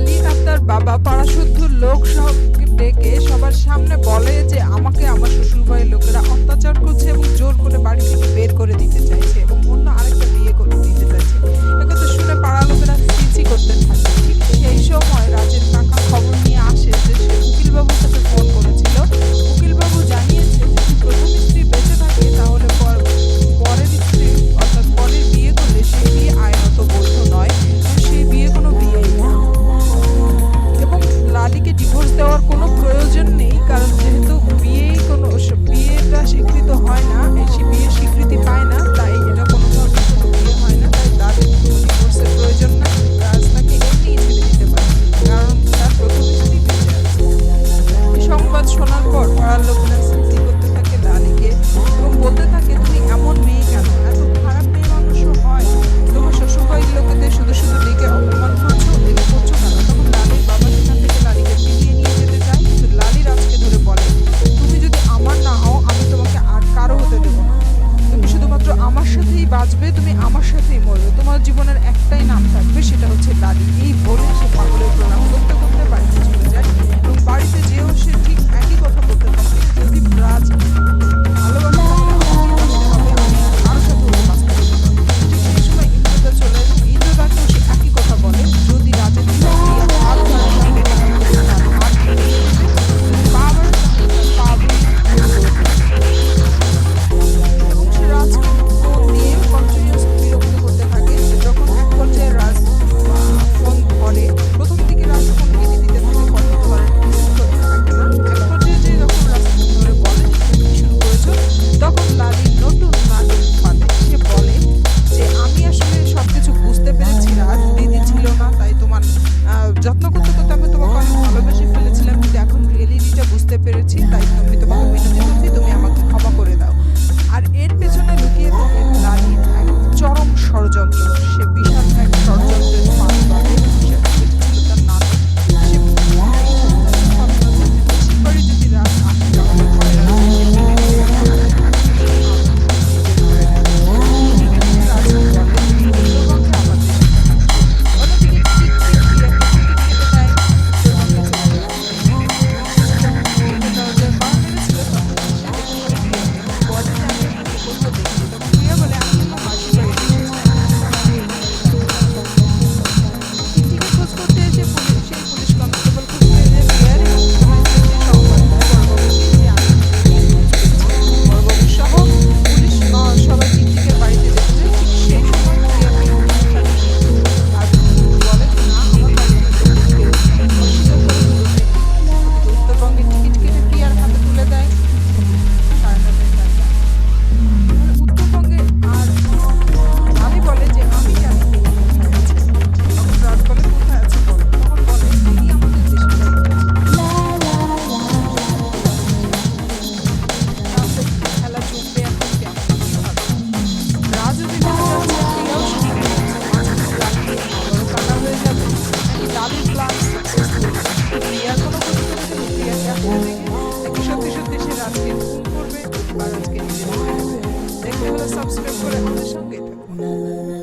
আলী আক্তার বাবা পাড়াশুদ্ধ লোক সব ডেকে সবার সামনে বলে যে আমাকে আমার শ্বশুরবাড়ির লোকেরা অত্যাচার করছে এবং জোর করে বাড়ি থেকে বের করে দিতে চাইছে এবং অন্য আরেকটা বিয়ে করতে বাঁচবে, তুমি আমার সাথেই মরবে। তোমার জীবনের একটাই নাম থাকবে, সেটা হচ্ছে দাদি। এই বলে সে পাগলের প্রণাম করতে করতে বাড়িতে চলে যায় এবং বাড়িতে যেও সে ঠিক একই কথা বলতে থাকে, যদি ব্রাজ দেখে একটু সত্যি সত্যি সে রাজকে ফোন করবে সঙ্গে থাকুন